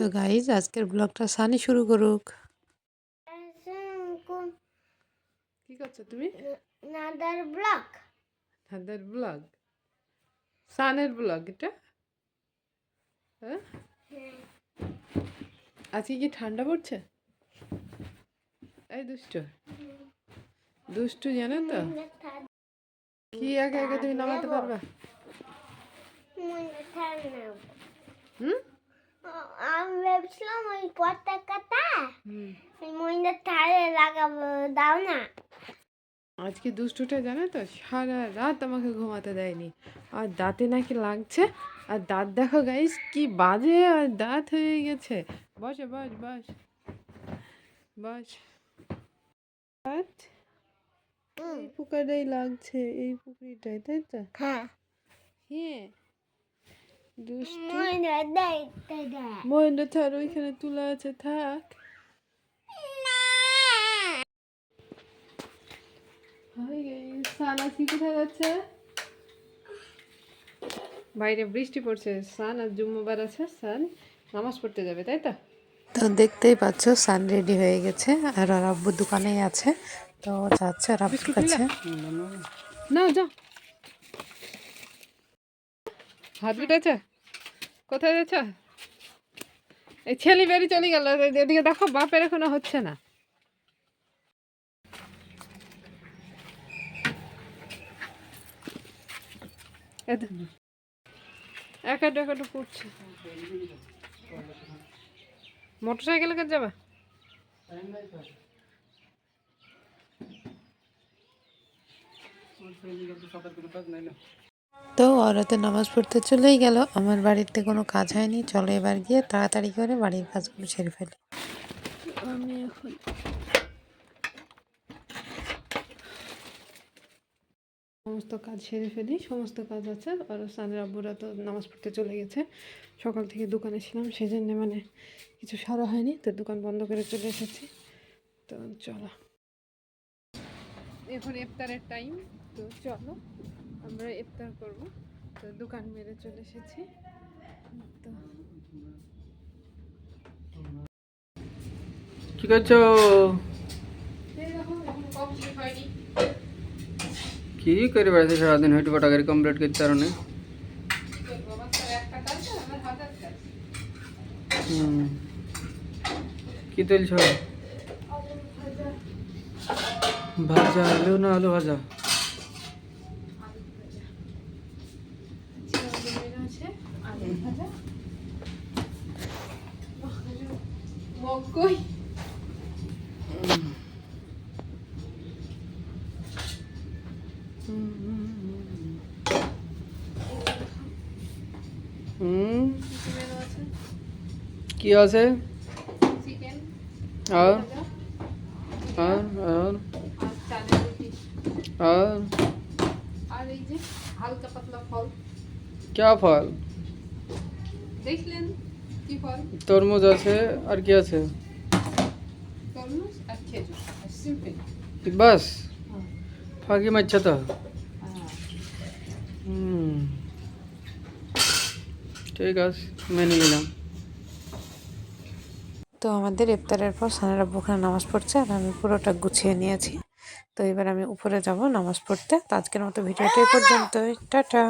তো গাইজ আজকের ব্লগটা সানি শুরু করুক। কি করছ তুমি? নাদার ব্লক তাদের ব্লগ সানের ব্লগ এটা? হ্যাঁ? আজকে কি ঠান্ডা পড়ছে? এই দুষ্টু। দুষ্টু জানো তো? কি একা একা তুমি নামাতে পারবা? হুম? আমি ভেবেছিলাম ওই পতাকাটা ওই মহিলার ধারে লাগাবো দাও না। আজকে দুষ্টুটা জানো তো সারা রাত আমাকে ঘুমাতে দেয়নি। আর দাঁতে নাকি লাগছে। আর দাঁত দেখো গাইস কি বাজে আর দাঁত হয়ে গেছে। বসে বস বস বস। দাঁত? এই পোকাটাই লাগছে এই পুকুরিটাই তাই তো? হ্যাঁ। হ্যাঁ। দুষ্টু। মহেন্দ্র থার ওইখানে তুলা আছে থাক। হাই গাইস সানাসি কোথায় যাচ্ছে? বাইরে বৃষ্টি পড়ছে। সান আর জুম্মাবার আছে। সান নামাজ পড়তে যাবে তাই তো? তো দেখতেই পাচ্ছ সান রেডি হয়ে গেছে। আর ওর আব্বু দোকানেই আছে। তো যাচ্ছে ওর আব্বুর কাছে। না যা হাত উঠেছে কোথায় যাচ্ছ? এই ছেলে বেরিয়ে চলে গেল। এদিকে দেখো, বাপের এখনও হচ্ছে না। একাটু একাটু পড়ছে। মোটর সাইকেলে কাজ যাবে তো ওরা তো নামাজ পড়তে চলেই গেল। আমার বাড়িতে কোনো কাজ হয়নি। চলো এবার গিয়ে তাড়াতাড়ি করে বাড়ির কাজগুলো সেরে ফেলি। আমি এখন সমস্ত কাজ সেরে ফেলি। সমস্ত কাজ আছে। আর সানের আব্বুরা তো নামাজ পড়তে চলে গেছে। সকাল থেকে দোকানে ছিলাম। সেই জন্যে মানে কিছু সারা হয়নি। তো দোকান বন্ধ করে চলে এসেছি। তো চলো। এখন ইফতারের টাইম তো চলো। আমরা ইফতার করব। তো দোকান মেরে চলে এসেছি। তো কি করছ? কি করে বেড়াতে সারাদিন পাটা গাড়ি কমপ্লিট করতে কাজ হুম। কি তুলছ? ভাজা, আলু না আলু ভাজা? আলু ভাজা মগ কই হুম চিকেন আছে কি আছে চিকেন আর ভাজা আর আর আর চালের রুটি আর আর এই যে হালকা পাতলা ফল क्या ফল দেখলেন? কি ফল? তরমুজ আছে আর কি আছে? তরমুজ আর খেজুর সিম্পল। বাস। ফাঁকি মারছে তো। হ্যাঁ। হুম। ঠিক আছে মেনে নিলাম। তো আমাদের ইফতারের পর সানারা ওখানে নামাজ পড়ছে আর আমি পুরোটা গুছিয়ে নিয়েছি। তো এবার আমি উপরে যাব নামাজ পড়তে। তো আজকের মতো ভিডিওটা এই পর্যন্তই। টাটা।